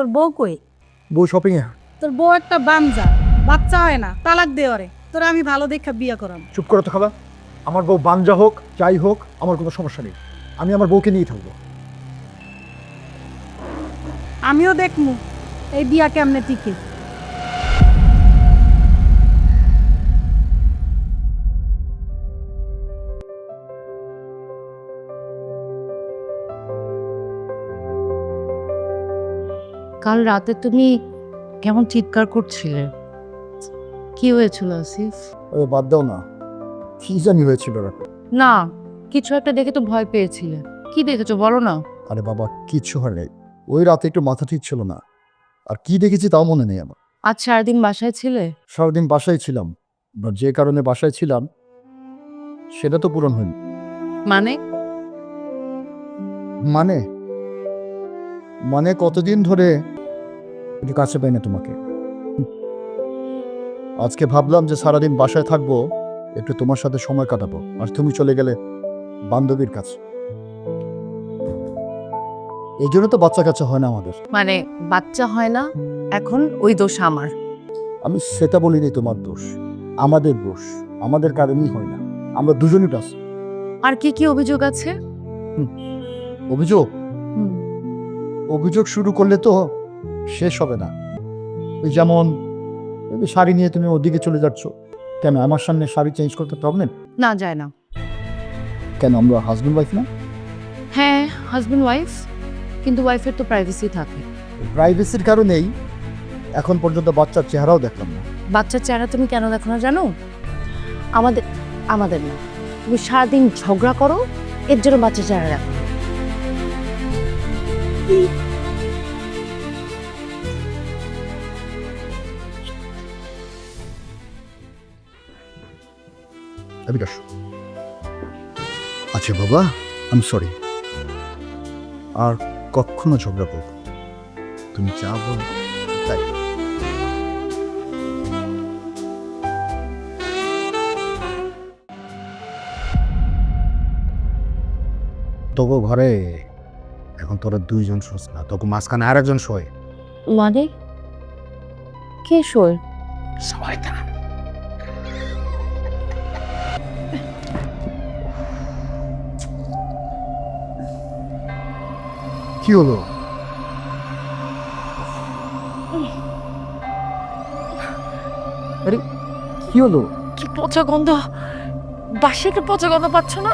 তোর বউ কই? বউ শপিং এ। তোর বউ একটা বানজা বাচ্চা হয় না তালাক দে ওরে তোরা আমি ভালো দেখা বিয়া করাম চুপ করো তো খালা। আমার বউ বানজা হোক যাই হোক আমার কোনো সমস্যা নেই। আমি আমার বউকে নিয়ে থাকব। আমিও দেখমু এই বিয়া কেমনে টিকে। কাল রাতে তুমি কেমন চিৎকার করছিলে? কি হয়েছিল আসিফ? ওই বাদ দাও না। কি জানি হয়েছিল না কিছু একটা দেখে তো ভয় পেয়েছিলে। কি দেখেছ বলো না। আরে বাবা কিছু হয় নাই। ওই রাতে একটু মাথা ঠিক ছিল না। আর কি দেখেছি তাও মনে নেই আমার। আজ সারাদিন বাসায় ছিলে? সারাদিন বাসায় ছিলাম। বা যে কারণে বাসায় ছিলাম সেটা তো পূরণ হয়নি। মানে? মানে? মানে কতদিন ধরে কাছে পাই না তোমাকে। আজকে ভাবলাম যে সারাদিন বাসায় থাকব একটু তোমার সাথে সময় কাটাবো আর তুমি চলে গেলে বান্ধবীর কাছে। এই জন্য তো বাচ্চা কাচ্চা হয় না আমাদের। মানে বাচ্চা হয় না এখন ওই দোষ আমার। আমি সেটা বলিনি তোমার দোষ আমাদের দোষ আমাদের কারণেই হয় না। আমরা দুজনই টাস আর কি কি অভিযোগ আছে? অভিযোগ? হুম, অভিযোগ শুরু করলে তো শেষ হবে না। ওই যেমন শাড়ি নিয়ে তুমি ওদিকে চলে যাচ্ছ। কেন আমার সামনে শাড়ি চেঞ্জ করতে প্রবলেম না যায় না। কেন আমরা হাজব্যান্ড ওয়াইফ না? হ্যাঁ হাজব্যান্ড ওয়াইফ কিন্তু ওয়াইফের তো প্রাইভেসি থাকে। প্রাইভেসির কারণেই এখন পর্যন্ত বাচ্চার চেহারাও দেখলাম না। বাচ্চার চেহারা তুমি কেন দেখো না জানো? আমাদের আমাদের না। তুমি সারাদিন ঝগড়া করো এর জন্য বাচ্চার চেহারা দেখো আচ্ছা বাবা আমি সরি আর কখনো ঝগড়া করব। তুমি যা বল তাই। তবু ঘরে এখন তোরা দুইজন শোস না তবু মাঝখানে আর একজন শোয়। মানে? কে শোয়? শয়তান কি হলো? আরে কি হলো? কি পচা গন্ধ? বাসিকে পচা গন্ধ পাচ্ছ না?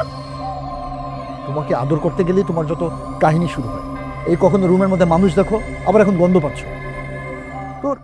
তোমাকে আদর করতে গেলেই তোমার যত কাহিনী শুরু হয়। এই কখনো রুমের মধ্যে মানুষ দেখো, আবার এখন গন্ধ পাচ্ছ। তোর